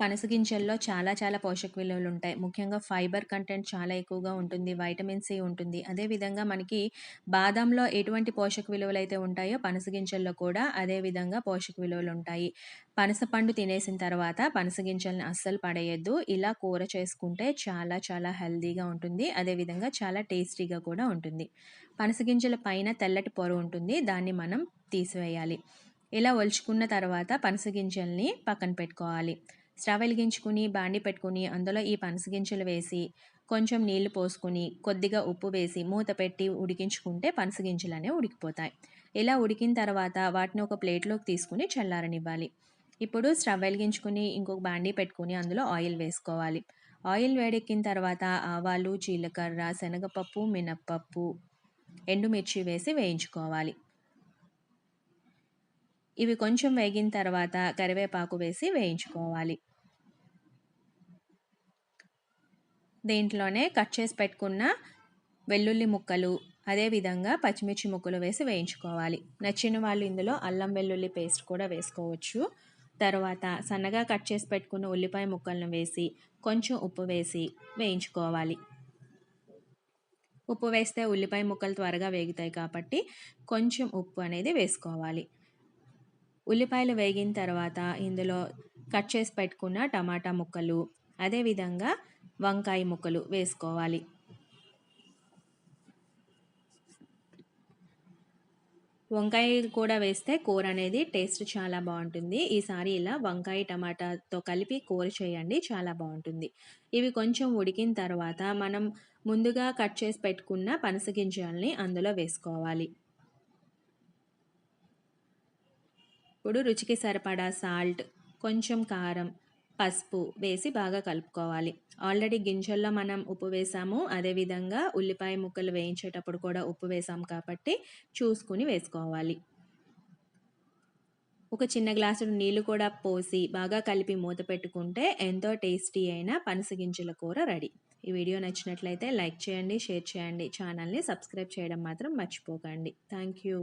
పనసగింజల్లో చాలా చాలా పోషక విలువలు ఉంటాయి. ముఖ్యంగా ఫైబర్ కంటెంట్ చాలా ఎక్కువగా ఉంటుంది. వైటమిన్ సి ఉంటుంది. అదేవిధంగా మనకి బాదంలో ఎటువంటి పోషక విలువలైతే ఉంటాయో పనస గింజల్లో కూడా అదేవిధంగా పోషక విలువలు ఉంటాయి. పనస పండు తినేసిన తర్వాత పనస గింజల్ని అస్సలు పడేయద్దు ఇలా కూర చేసుకుంటే చాలా చాలా హెల్దీగా ఉంటుంది. అదేవిధంగా చాలా టేస్టీగా కూడా ఉంటుంది. పనస గింజల పైన తెల్లటి పొర ఉంటుంది. దాన్ని మనం తీసివేయాలి. ఇలా ఒలుచుకున్న తర్వాత పనస గింజల్ని పక్కన పెట్టుకోవాలి. స్టవ్ వెలిగించుకుని బాండి పెట్టుకుని అందులో ఈ పనస గింజలు వేసి కొంచెం నీళ్ళు పోసుకుని కొద్దిగా ఉప్పు వేసి మూత పెట్టి ఉడికించుకుంటే పనస గింజలు అనేవి ఉడికిపోతాయి. ఇలా ఉడికిన తర్వాత వాటిని ఒక ప్లేట్లోకి తీసుకుని చల్లారనివ్వాలి. ఇప్పుడు స్టవ్ వెలిగించుకుని ఇంకొక బాండి పెట్టుకుని అందులో ఆయిల్ వేసుకోవాలి. ఆయిల్ వేడెక్కిన తర్వాత ఆవాలు జీలకర్ర శనగపప్పు మినప్పప్పు ఎండుమిర్చి వేసి వేయించుకోవాలి. ఇవి కొంచెం వేగిన తర్వాత కరివేపాకు వేసి వేయించుకోవాలి. దీంట్లోనే కట్ చేసి పెట్టుకున్న వెల్లుల్లి ముక్కలు అదేవిధంగా పచ్చిమిర్చి ముక్కలు వేసి వేయించుకోవాలి. నచ్చిన వాళ్ళు ఇందులో అల్లం వెల్లుల్లి పేస్ట్ కూడా వేసుకోవచ్చు. తర్వాత సన్నగా కట్ చేసి పెట్టుకున్న ఉల్లిపాయ ముక్కలను వేసి కొంచెం ఉప్పు వేసి వేయించుకోవాలి. ఉప్పు వేస్తే ఉల్లిపాయ ముక్కలు త్వరగా వేగుతాయి కాబట్టి కొంచెం ఉప్పు అనేది వేసుకోవాలి. ఉల్లిపాయలు వేగిన తర్వాత ఇందులో కట్ చేసి పెట్టుకున్న టమాటా ముక్కలు అదేవిధంగా వంకాయ ముక్కలు వేసుకోవాలి. వంకాయ కూడా వేస్తే కూర అనేది టేస్ట్ చాలా బాగుంటుంది. ఈసారి ఇలా వంకాయ టమాటాతో కలిపి కూర చేయండి చాలా బాగుంటుంది. ఇవి కొంచెం ఉడికిన తర్వాత మనం ముందుగా కట్ చేసి పెట్టుకున్న పనసగింజల్ని అందులో వేసుకోవాలి. ఇప్పుడు రుచికి సరిపడా సాల్ట్ కొంచెం కారం పసుపు వేసి బాగా కలుపుకోవాలి. ఆల్రెడీ గింజల్లో మనం ఉప్పు వేసాము. అదేవిధంగా ఉల్లిపాయ ముక్కలు వేయించేటప్పుడు కూడా ఉప్పు వేసాం కాబట్టి చూసుకుని వేసుకోవాలి. ఒక చిన్న గ్లాసు నీళ్ళు కూడా పోసి బాగా కలిపి మూత పెట్టుకుంటే ఎంతో టేస్టీ అయిన పనస గింజల కూర రెడీ. ఈ వీడియో నచ్చినట్లయితే లైక్ చేయండి షేర్ చేయండి. ఛానల్ని సబ్స్క్రైబ్ చేయడం మాత్రం మర్చిపోకండి. Thank you